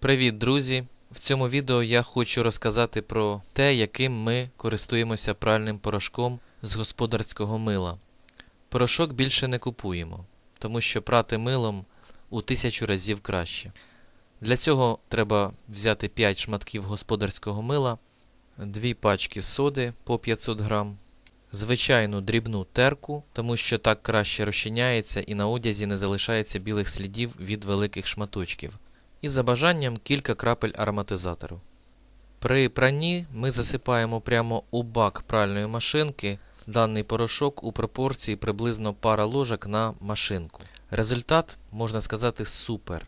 Привіт, друзі! В цьому відео я хочу розказати про те, яким ми користуємося пральним порошком з господарського мила. Порошок більше не купуємо, тому що прати милом у тисячу разів краще. Для цього треба взяти 5 шматків господарського мила, 2 пачки соди по 500 грам, звичайну дрібну терку, тому що так краще розчиняється і на одязі не залишається білих слідів від великих шматочків і за бажанням кілька крапель ароматизатору. При пранні ми засипаємо прямо у бак пральної машинки даний порошок у пропорції приблизно пара ложок на машинку. Результат, можна сказати, супер.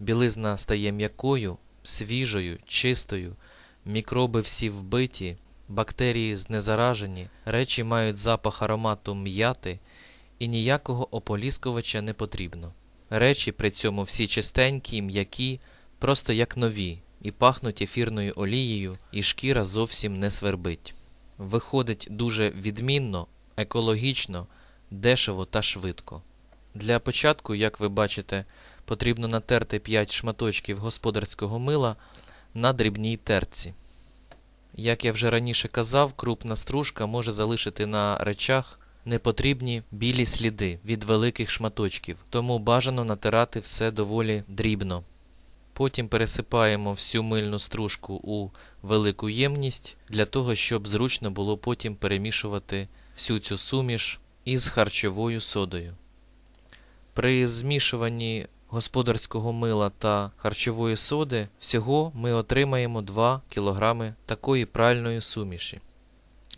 Білизна стає м'якою, свіжою, чистою, мікроби всі вбиті, бактерії знезаражені, речі мають запах аромату м'яти і ніякого ополіскувача не потрібно. Речі при цьому всі чистенькі, м'які, просто як нові, і пахнуть ефірною олією, і шкіра зовсім не свербить. Виходить дуже відмінно, екологічно, дешево та швидко. Для початку, як ви бачите, потрібно натерти 5 шматочків господарського мила на дрібній терці. Як я вже раніше казав, крупна стружка може залишити на речах непотрібні білі сліди від великих шматочків, тому бажано натирати все доволі дрібно. Потім пересипаємо всю мильну стружку у велику ємність для того, щоб зручно було потім перемішувати всю цю суміш із харчовою содою. При змішуванні господарського мила та харчової соди всього ми отримаємо 2 кг такої пральної суміші.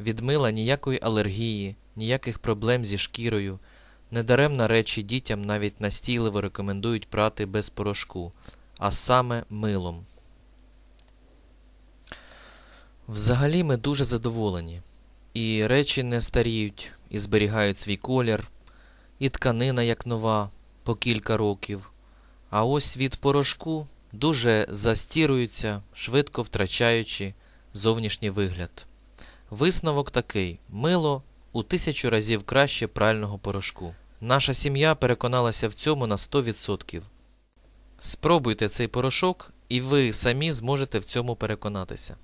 Від мила ніякої алергії, ніяких проблем зі шкірою. Недаремно речі дітям навіть настійливо рекомендують прати без порошку, а саме милом. Взагалі ми дуже задоволені. І речі не старіють, і зберігають свій колір, і тканина як нова по кілька років. А ось від порошку дуже застіруються, швидко втрачаючи зовнішній вигляд. Висновок такий: мило у тисячу разів краще прального порошку. Наша сім'я переконалася в цьому на 100%. Спробуйте цей порошок, і ви самі зможете в цьому переконатися.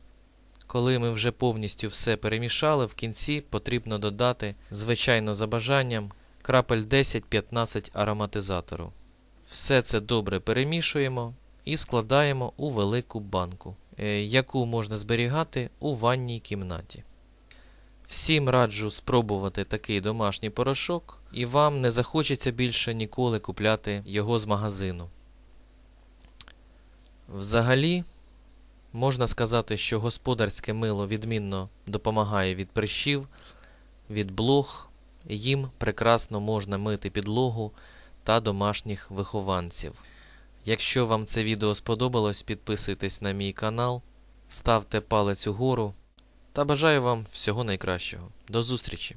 Коли ми вже повністю все перемішали, в кінці потрібно додати, звичайно, за бажанням, крапель 10-15 ароматизатору. Все це добре перемішуємо і складаємо у велику банку, е, яку можна зберігати у ванній кімнаті. Всім раджу спробувати такий домашній порошок, і вам не захочеться більше ніколи купляти його з магазину. Взагалі, можна сказати, що господарське мило відмінно допомагає від прищів, від блох, їм прекрасно можна мити підлогу та домашніх вихованців. Якщо вам це відео сподобалось, підписуйтесь на мій канал, ставте палець угору та бажаю вам всього найкращого. До зустрічі!